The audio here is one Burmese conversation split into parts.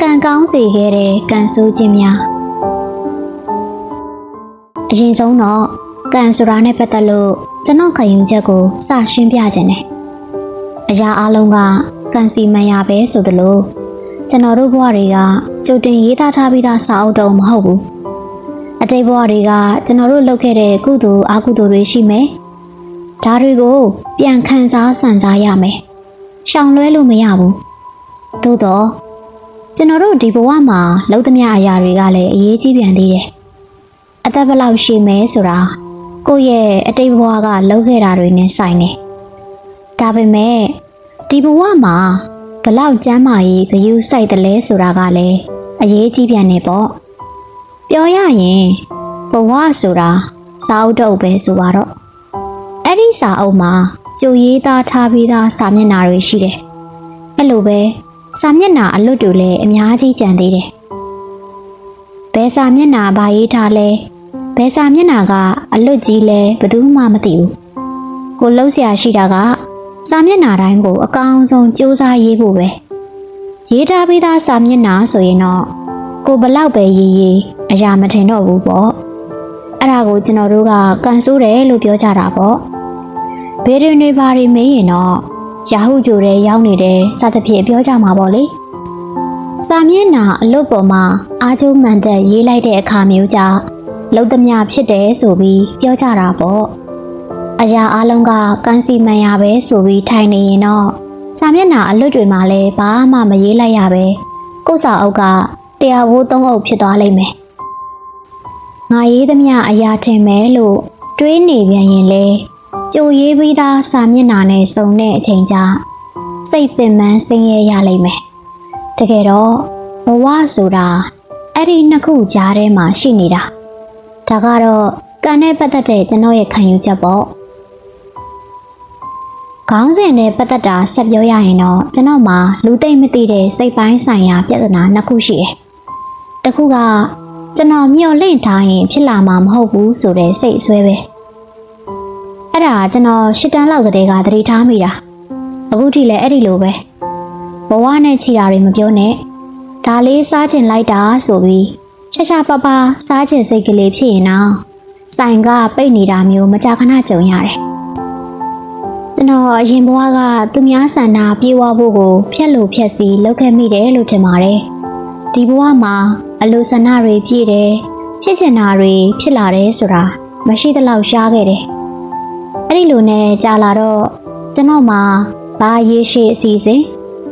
ကံကောင်းစေခဲ့တဲ့ကံဆိုးခြင်းများအရင်ဆုံးတော့ကံဆိုတာနဲ့ပတ်သက်လို့ကျွန်တော်ခံယူချက်ကိုစရှင်းပြခြင်းနဲ့အရာအလုံးကကံစီမံရပဲဆိုသလိုကျွန်တော်တို့ဘဝတွေကကြိုတင်ရေးသားထားပြီးသားစာအုပ်တော့မဟုတ်ဘူးအတိတ်ဘဝတွေကကျွန်တော်တို့လုပ်ခဲ့တဲ့ကုသိုလ်အကုသိုလ်တွေရှိမယ် ဒါတွေကို ပြန်ခံစားဆန်စားရမယ်ရှောင်လွဲလို့မရဘူးသို့တော့ကျွန်တော်တို့ဒီဘဝမှာလုံးသမျှအရာတွေကလည်းအရေးကြီးပြန်သေးတယ်။အသက်ဘယ်လောက်ရှိမဲဆိုတာကိုယ့်ရဲ့အတိတ်ဘဝကလုပ်ခဲ့တာတွေနဲ့ဆိုင်နေ။ဒါပေမဲ့ဒီဘဝမှာဘယ်လောက်ကျမ်းမာရေးဂရုစိုက်တယ်လဲဆိုတာကလည်းအရေးကြီးပြန်နေပေါ့။ပြောရရင်ဘဝဆိုတာစာအုပ်တော့ပဲဆိုပါတော့။ အဲ့ဒီစာအုပ်မှာကြိုရေးသားထားပြီးသားစာမျက်နှာတွေရှိတယ်။အဲ့လိုပဲစာမျက်နှာအလွတ်တူလည်းအများကြီးကြံသေးတယ်။ဘယ်စာမျက်နှာဘာရေးထားလဲ။ဘယ်စာမျက်နှာကအလွတ်ကြီးလဲဘယ်သူမှမသိဘူး။ကိုလှုပ်ရှားရှိတာကစာမျက်နှာတိုင်းကို အကောင်းဆုံးစူးစမ်းရေးဖို့ပဲ။ရေးထားပြီးသားစာမျက်နှာဆိုရင်တော့ကိုဘလောက်ပဲရေးရေးအရာမထင်တော့ဘူးပေါ့။အဲ့ဒါကိုကျွန်တော်တို့ကကန်ဆိုးတယ်လို့ပြောကြတာပေါ့။ ဘေးရင်တွေဘာတွေမေးရင်တော့ရာဟုဂျိုရဲရောက်နေတဲ့စသဖြင့်ပြောကြမှာပေါ့လေစာမျက်နှာအလွတ်ပေါ်မှာအာကျိုးမှန်တက်ရေးလိုက်တဲ့အခါမျိုးကြလုံသမျှဖြစ်တယ်ဆိုပြီးပြောကြတာပေါ့အရာအလုံးကကန်စီမန်ရပဲဆိုပြီးထိုင်နေရင်တော့စာမျက်နှာအလွတ်တွေမှာလည်းဘာမှမရေးလိုက်ရပဲကိုယ့်စာအုပ်ကတရားဝိုးသုံးအုပ်ဖြစ်သွားလိမ့်မယ်ငါရေးသမျှအရာထင်မယ်လို့တွေးနေပြန်ရင်လေ ကြိုရေးပြီးသားစာမျက်နှာနဲ့စုံတဲ့အချိန်ကျစိတ်ပင်ပန်းဆင်းရဲရလိမ့်မယ်။တကယ်တော့ဘဝဆိုတာအဲ့ဒီနှစ်ခုကြားထဲမှာရှိနေတာ။ဒါကတော့ကံနဲ့ပတ်သက်တဲ့ကျွန်တော်ရဲ့ခံယူချက်ပေါ့။ခေါင်းစဉ်နဲ့ပတ်သက်တာဆက်ပြောရရင်တော့ကျွန်တော်မှာလူသိမ့်မသိတဲ့စိတ်ပိုင်းဆိုင်ရာပြဿနာနှစ်ခုရှိတယ်။တစ်ခုကကျွန်တော်မျှော်လင့်ထားရင်ဖြစ်လာမှာမဟုတ်ဘူးဆိုတဲ့စိတ်အဆွဲပဲ။ အဲ့ဒါကျွန်တော်ရှစ်တန်းလောက်ကတည်းကသတိထားမိတာအခုထိလည်းအဲ့ဒီလိုပဲဘဝနဲ့ချီတာတွေမပြောနဲ့ဒါလေးစားကျင်လိုက်တာဆိုပြီးချာချာပပစားကျင်စိတ်ကလေးဖြစ်ရင်တော့ဆိုင်ကပိတ်နေတာမျိုးမကြာခဏကြုံရတယ်ကျွန်တော်အရင်ဘဝကသူများဆန္ဒပြေဝဖို့ကိုဖျက်လို့ဖျက်စီလုပ်ခဲ့မိတယ်လို့ထင်ပါတယ်ဒီဘဝမှာအလိုဆန္ဒတွေပြည့်တယ်ဖြစ်ချင်တာတွေဖြစ်လာတယ်ဆိုတာမရှိသလောက်ရှားခဲ့တယ် အဲ့ဒီလိုနဲ့ကြာလာတော့ကျွန်တော်မှာဘာရေးရှိအစီအစဉ်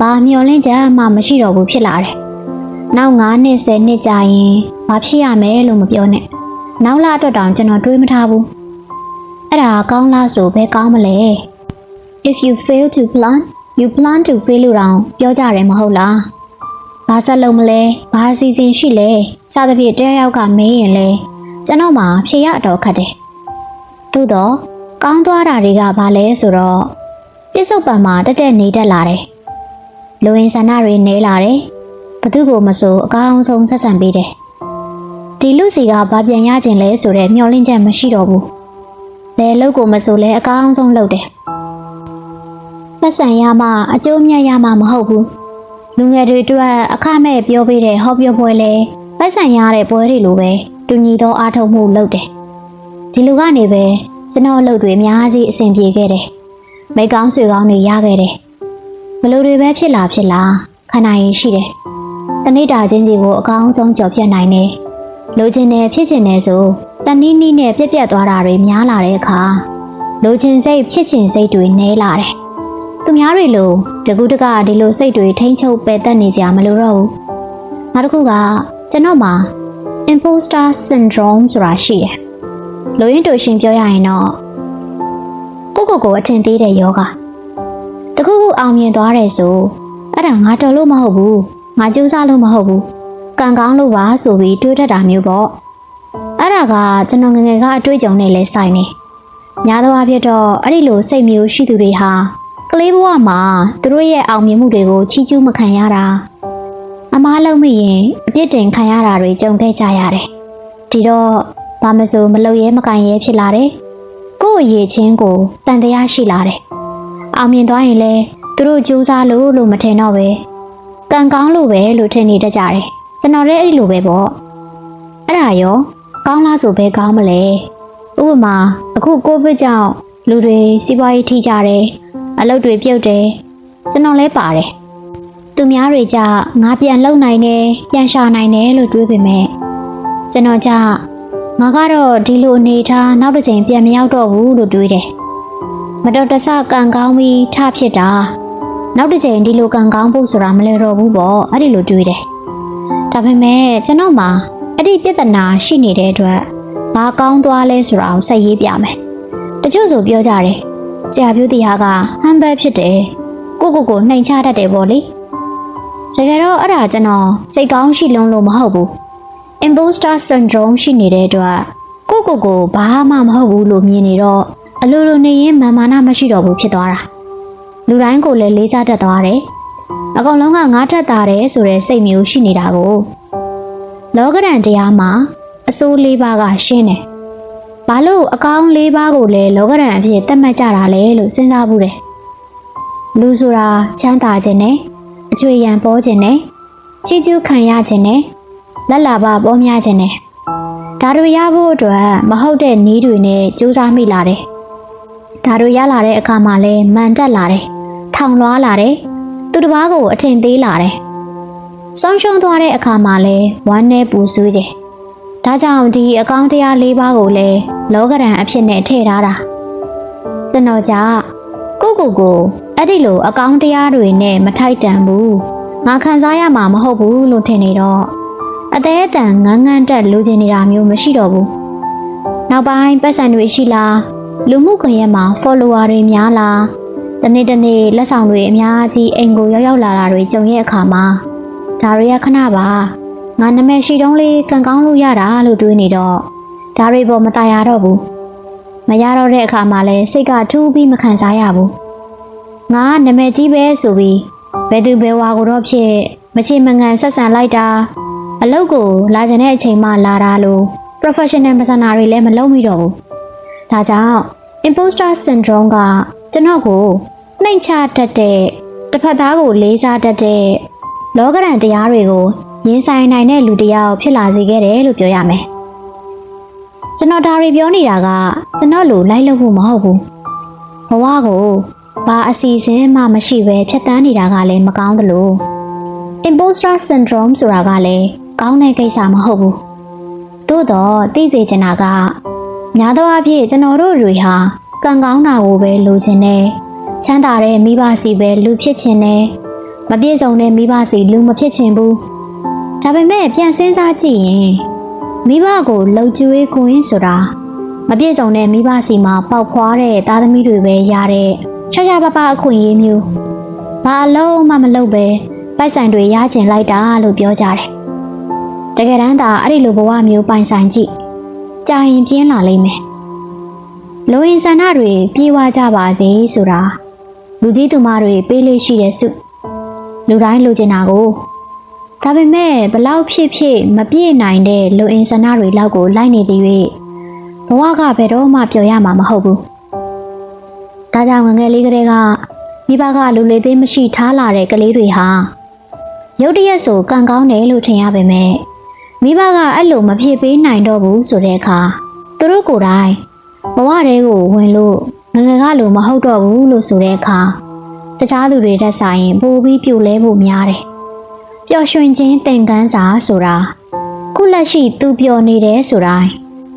ဘာမျောလင့်ချက်မှမရှိတော့ဘူးဖြစ်လာတယ်။နောက်9နှစ်10နှစ်ကြာရင်ဘာဖြစ်ရမယ်လို့မပြောနဲ့။နောက်လာအတွက်တောင်ကျွန်တော်တွေးမထားဘူး။အဲ့ဒါကောင်းလားဆိုဘယ်ကောင်းမလဲ။ If you fail to plan, you plan to fail လို့တောင်ပြောကြတယ်မဟုတ်လား။ဘာဆက်လုပ်မလဲဘာအစီအစဉ်ရှိလဲစသဖြင့်တရားရောက်ကမေးရင်လေကျွန်တော်မှဖြေရတော့ခတ်တယ်။သို့တော့ ကောင်းသွားတာတွေကဘာလဲဆိုတော့ပြစ္ဆုတ်ပံမှာတက်တက်နေတတ်လာတယ်။လူဝင်ဆန္ဒတွေနေလာတယ်။ဘသူကိုမဆိုအကောင်းဆုံးဆက်ဆံပေးတယ်။ဒီလူစီကဘာပြန်ရခြင်းလဲဆိုတဲ့မျှော်လင့်ချက်မရှိတော့ဘူး။ဘယ်လောက်ကိုမဆိုလဲအကောင်းဆုံးလုပ်တယ်။ပတ်စံရမှအကျိုးမြတ်ရမှမဟုတ်ဘူး။လူငယ်တွေအတွက်အခမဲ့ပြောပေးတဲ့ဟောပြောပွဲလဲပတ်စံရတဲ့ပွဲတွေလိုပဲတူညီသောအားထုတ်မှုလုပ်တယ်။ဒီလိုကနေပဲ ကျွန်တော်အလုပ်တွေအများကြီးအဆင်ပြေခဲ့တယ်။မိတ်ကောင်းဆွေကောင်းတွေရခဲ့တယ်။ဘလို့တွေပဲဖြစ်လာဖြစ်လာခံနိုင်ရင်ရှိတယ်။တနေ့တာချင်းစီကိုအကောင်းဆုံးကြော်ပြတ်နိုင်တယ်။လိုချင်တယ်ဖြစ်ချင်တယ်ဆိုတနည်းနည်းနဲ့ပြက်ပြက်သွားတာတွေများလာတဲ့အခါလိုချင်စိတ်ဖြစ်ချင်စိတ်တွေနည်းလာတယ်။သူများတွေလိုတကူတကဒီလိုစိတ်တွေထိမ့်ချုပ်ပယ်တတ်နေကြမလို့တော့ဘူး။နောက်တစ်ခုကကျွန်တော်မှာ imposter syndrome ဆိုတာရှိတယ်။ လိုရင်းတူရှင်ပြောရရင်တော့ကိုကိုကိုအထင်သေးတဲ့ယောဂတခုခုအောင်မြင်သွားတယ်ဆိုအဲ့ဒါငါတော်လို့မဟုတ်ဘူးငါကြိုးစားလို့မဟုတ်ဘူးကံကောင်းလို့ပါဆိုပြီးတွေးတတ်တာမျိုးပေါ့အဲ့ဒါကကျွန်တော်ငယ်ငယ်ကအတွေ့အကြုံနဲ့လဲဆိုင်နေများသောအားဖြင့်တော့အဲ့ဒီလိုစိတ်မျိုးရှိသူတွေဟာကလေးဘဝမှာသူတို့ရဲ့အောင်မြင်မှုတွေကိုချီးကျူးမခံရတာအမားလုံးမိရင်အပြစ်တင်ခံရတာတွေကြုံခဲ့ကြရတယ်ဒီတော့ ဘာမဆိုမလုပ်ရဲမကန်ရဲဖြစ်လာတယ်။ကိုတို့အရေးချင်းကိုတန်တရားရှိလာတယ်။အောင်မြင်သွားရင်လည်းသူတို့ကြိုးစားလို့လို့မထင်တော့ပဲ။ကံကောင်းလို့ပဲလို့ထင်နေတတ်ကြတယ်။ကျွန်တော်လည်းအဲ့ဒီလိုပဲပေါ့။အဲ့ဒါရောကောင်းလားဆိုပဲကောင်းမလဲ။ဥပမာအခုကိုဗစ်ကြောင့်လူတွေစီးပွားရေးထိကြတယ်။အလုပ်တွေပြုတ်တယ်။ကျွန်တော်လည်းပါတယ်။သူများတွေကြငါပြန်လုံနိုင်တယ်ပြန်ရှာနိုင်တယ်လို့တွေးပေမဲ့ကျွန်တော်ကြ ငါကတော့ဒီလိုအနေထားနောက်တစ်ချိန်ပြန်မရောက်တော့ဘူးလို့တွေးတယ်။မတော်တဆကံကောင်းပြီးထဖြစ်တာနောက်တစ်ချိန်ဒီလိုကံကောင်းဖို့ဆိုတာမလဲတော့ဘူးပေါ့အဲ့ဒီလိုတွေးတယ်။ဒါပေမဲ့ကျွန်တော်မှအဲ့ဒီပြဿနာရှိနေတဲ့အတွက်ဘာကောင်းသွားလဲဆိုတာကိုဆက်ရေးပြမယ်။တချို့ဆိုပြောကြတယ်။ဆရာပြူတရားကဟမ်ဘတ်ဖြစ်တယ်။ကိုကိုကိုနှိမ်ချတတ်တယ်ပေါ့လေ။တကယ်တော့အဲ့ဒါကျွန်တော်စိတ်ကောင်းရှိလုံးလို့မဟုတ်ဘူး။ imposter syndrome ရှိနေတဲ့အတွက်ကိုကိုကိုဘာမှမဟုတ်ဘူးလို့မြင်နေတော့အလိုလိုနေရင်မာမာနမရှိတော့ဘူးဖြစ်သွားတာလူတိုင်းကိုလည်းလေးစားတတ်သွားတယ်အကောင်လုံးကငါးထက်တာတယ်ဆိုတဲ့စိတ်မျိုးရှိနေတာကိုလောကရန်တရားမှာအစိုးလေးပါးကရှင်းတယ်ဘာလို့အကောင်လေးပါးကိုလည်းလောကရန်အဖြစ်သတ်မှတ်ကြတာလဲလို့စဉ်းစားဘူးတယ်လူဆိုတာချမ်းသာခြင်းနဲ့အကျွေရန်ပေါ်ခြင်းနဲ့ချီးကျူးခံရခြင်းနဲ့ လက်လာပါပေါ်များခြင်းနဲ့ဒါတွေရဖို့အတွက်မဟုတ်တဲ့နည်းတွေနဲ့ကြိုးစားမိလာတယ်။ဒါတွေရလာတဲ့အခါမှာလဲမန်တက်လာတယ်။ထောင်လွှားလာတယ်။သူတစ်ပါးကိုအထင်သေးလာတယ်။ဆုံးရှုံးသွားတဲ့အခါမှာလဲဝမ်းနဲ့ပူဆွေးတယ်။ဒါကြောင့်ဒီအကောင့်တရား၄ပါးကိုလဲလောကရန်အဖြစ်နဲ့ထည့်ထားတာ။ကျွန်တော်ကြကိုကိုကိုအဲ့ဒီလိုအကောင့်တရားတွေနဲ့မထိုက်တန်ဘူး။ငါခံစားရမှာမဟုတ်ဘူးလို့ထင်နေတော့ အသေးအတန်ငန်းငန်းတက်လိုချင်နေတာမျိုးမရှိတော့ဘူး။နောက်ပိုင်းပတ်စံတွေရှိလားလူမှုကွန်ရက်မှာ follower တွေများလားတနေ့တနေ့လက်ဆောင်တွေအများကြီးအိမ်ကိုရောက်ရောက်လာတာတွေကြုံရဲ့အခါမှာဒါတွေကခဏပါငါနာမည်ရှိတုံးလေးကံကောင်းလို့ရတာလို့တွေးနေတော့ဒါတွေပေါ်မตายရတော့ဘူးမရတော့တဲ့အခါမှာလဲစိတ်ကထူးပြီးမခံစားရဘူးငါနာမည်ကြီးပဲဆိုပြီးဘယ်သူဘယ်ဝါကိုတော့ဖြစ်မချေမငံဆက်ဆံလိုက်တာ အလုပ်ကိုလာကြတဲ့အချိန်မှလာတာလို့ professional persona တွေလည်းမလုပ်မိတော့ဘူး။ဒါကြောင့် imposter syndrome ကကျွန်တော်ကိုနှိမ်ချတတ်တဲ့တစ်ဖက်သားကိုလေးစားတတ်တဲ့လောကရန်တရားတွေကိုရင်ဆိုင်နိုင်တဲ့လူတစ်ယောက်ဖြစ်လာစေခဲ့တယ်လို့ပြောရမယ်။ကျွန်တော်ဒါတွေပြောနေတာကကျွန်တော်လိုလိုက်လို့ဖို့မဟုတ်ဘူး။ဘဝကိုဘာအစီအစဉ်မှမရှိဘဲဖြတ်တန်းနေတာကလည်းမကောင်းသလို imposter syndrome ဆိုတာကလည်း ကောင်းတဲ့ကိစ္စမဟုတ်ဘူး။သို့တော့သိစေချင်တာကများသောအားဖြင့်ကျွန်တော်တို့တွေဟာကံကောင်းတာကိုပဲလိုချင်တယ်။ချမ်းသာတဲ့မိဘစီပဲလူဖြစ်ချင်တယ်။မပြည့်စုံတဲ့မိဘစီလူမဖြစ်ချင်ဘူး။ဒါပေမဲ့ပြန်စဉ်းစားကြည့်ရင်မိဘကိုလှုပ်ကြွေးခွင်းဆိုတာမပြည့်စုံတဲ့မိဘစီမှာပေါက်ဖွားတဲ့သားသမီးတွေပဲရတဲ့ချာချာပပအခွင့်အရေးမျိုးဘာလုံးမှမလုပ်ပဲပိုက်ဆိုင်တွေရကျင်လိုက်တာလို့ပြောကြတယ် တကယ်တမ်းသာအဲ့ဒီလိုဘဝမျိုးပိုင်ဆိုင်ကြည့်ကြာရင်ပြင်းလာလိမ့်မယ်လူရင်ဆန္ဒတွေပြေဝကြပါစေဆိုတာလူကြီးသူမတွေပေးလေးရှိတဲ့စုလူတိုင်းလိုချင်တာကိုဒါပေမဲ့ဘလောက်ဖြစ်ဖြစ်မပြည့်နိုင်တဲ့လူအင်ဆန္ဒတွေလောက်ကိုလိုက်နေသေး၍ဘဝကဘယ်တော့မှပျော်ရမှာမဟုတ်ဘူးဒါကြောင့်ငငယ်လေးကလေးကမိဘကလူလေသေးမရှိထားလာတဲ့ကလေးတွေဟာရုတ်တရက်ဆိုကံကောင်းတယ်လို့ထင်ရပေမဲ့ မိဘကအဲ့လိုမဖြစ်ပေးနိုင်တော့ဘူးဆိုတဲ့အခါသူတို့ကိုယ်တိုင်ဘဝတွေကိုဝင်လို့ငငယ်ကလိုမဟုတ်တော့ဘူးလို့ဆိုတဲ့အခါတခြားသူတွေတက်ဆိုင်ပိုပြီးပြိုလဲဖို့များတယ်။ပျော်ရွှင်ခြင်းသင်ခန်းစာဆိုတာခုလက်ရှိသူပျော်နေတယ်ဆိုတိုင်း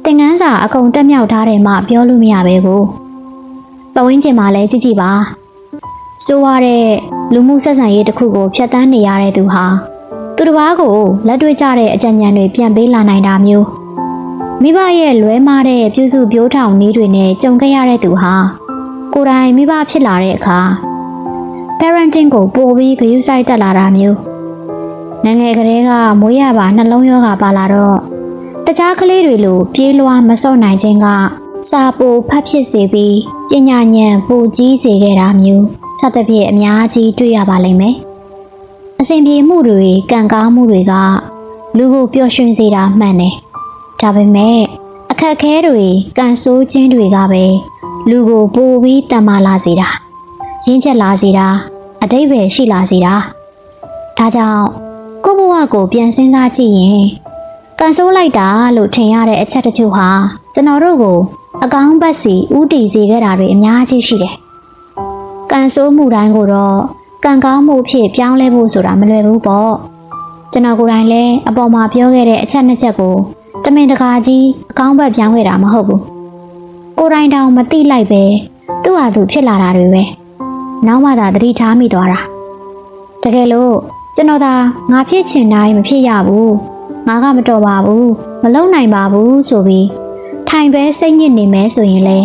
သင်ခန်းစာအကုန်တက်မြောက်ထားတယ်မှပြောလို့မရပဲကိုပဝင်းကျင်မှာလဲကြည့်ကြည့်ပါဆိုရတဲ့လူမှုဆက်ဆံရေးတစ်ခုကိုဖျက်ဆီးနေရတဲ့သူဟာ သူတစ်ပါးကိုလက်တွေ့ကျတဲ့အကြံဉာဏ်တွေပြန်ပေးလာနိုင်တာမျိုးမိဘရဲ့လွဲမားတဲ့ပြုစုပြိုးထောင်နည်းတွေနဲ့ကြုံခဲ့ရတဲ့သူဟာကိုယ်တိုင်မိဘဖြစ်လာတဲ့အခါ parenting ကိုပိုပြီးဂရုစိုက်တက်လာတာမျိုးငငယ်ကလေးကမွေးရပါနှလုံးရောဂါပါလာတော့တခြားကလေးတွေလိုပြေးလွှားမစော့နိုင်ခြင်းကစာပိုဖတ်ဖြစ်စေပြီးပညာဉာဏ်ပိုကြီးစေခဲ့တာမျိုးစသဖြင့်အများကြီးတွေ့ရပါလိမ့်မယ် အစဉ်ပြေမှုတွေကံကောင်းမှုတွေကလူကိုပျော်ရွှင်စေတာမှန်တယ်ဒါပေမဲ့အခက်အခဲတွေကံဆိုးခြင်းတွေကပဲလူကိုပိုပြီးတန်မာလာစေတာရင်းချက်လာစေတာအတိတ်ပဲရှိလာစေတာဒါကြောင့်ကိုယ့်ဘဝကိုပြန်စဉ်းစားကြည့်ရင်ကန်ဆိုးလိုက်တာလို့ထင်ရတဲ့အချက်တချို့ဟာကျွန်တော်တို့ကိုအကောင်းဘက်စီဥတီစေခဲ့တာတွေအများကြီးရှိတယ်။ကန်ဆိုးမှုတိုင်းကိုတော့ ကံကောင်းမှုဖြစ်ပြောင်းလဲဖို့ဆိုတာမလွယ်ဘူးပေါ့။ကျွန်တော်ကိုယ်တိုင်လည်းအပေါ်မှာပြောခဲ့တဲ့အချက်နှစ်ချက်ကိုတမင်တကာကြီးအကောင်းဘက်ပြောင်းခဲ့တာမဟုတ်ဘူး။ကိုယ်တိုင်တောင်မသိလိုက်ပဲသူ့ဟာသူဖြစ်လာတာတွေပဲ။နောက်မှသာသတိထားမိသွားတာ။တကယ်လို့ကျွန်တော်သာငါဖြစ်ချင်တိုင်းမဖြစ်ရဘူး။ငါကမတော်ပါဘူး။မလုံနိုင်ပါဘူးဆိုပြီးထိုင်ပဲစိတ်ညစ်နေမဲဆိုရင်လေ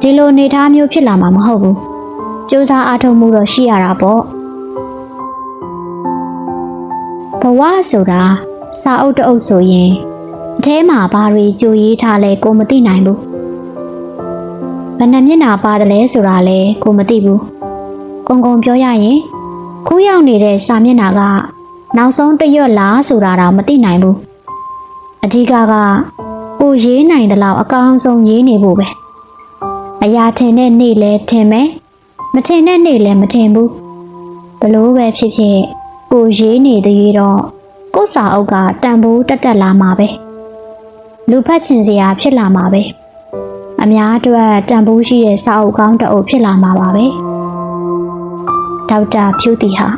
ဒီလိုနေသားမျိုးဖြစ်လာမှာမဟုတ်ဘူး။ စူးစမ်းအားထုတ်မှုတော့ရှိရတာပေါ့။ဘဝဆိုတာစာအုပ်တစ်အုပ်ဆိုရင်အထဲမှာဘာတွေကြိုရေးထားလဲကိုမသိနိုင်ဘူး။ဘယ်နှမျက်နှာပါတယ်လဲဆိုတာလဲကိုမသိဘူး။ကုံကုံပြောရရင်ခုရောက်နေတဲ့စာမျက်နှာကနောက်ဆုံးတစ်ရွက်လားဆိုတာတော့မသိနိုင်ဘူး။အဓိကကကိုရေးနိုင်တဲ့လောက်အကောင်းဆုံးရေးနေဖို့ပဲအရာထင်တဲ့နေ့လဲထင်မယ် မထင်တဲ့နေ့လဲမထင်ဘူးဘလို့ပဲဖြစ်ဖြစ်ကိုရေးနေတဲ့ရွေးတော့ကိုစာအုပ်ကတန်ဖိုးတက်တက်လာမှာပဲလူဖတ်ချင်စရာဖြစ်လာမှာပဲအများအတွက်တန်ဖိုးရှိတဲ့စာအုပ်ကောင်းတစ်အုပ်ဖြစ်လာမှာပါပဲဒေါက်တာဖြူတီဟာ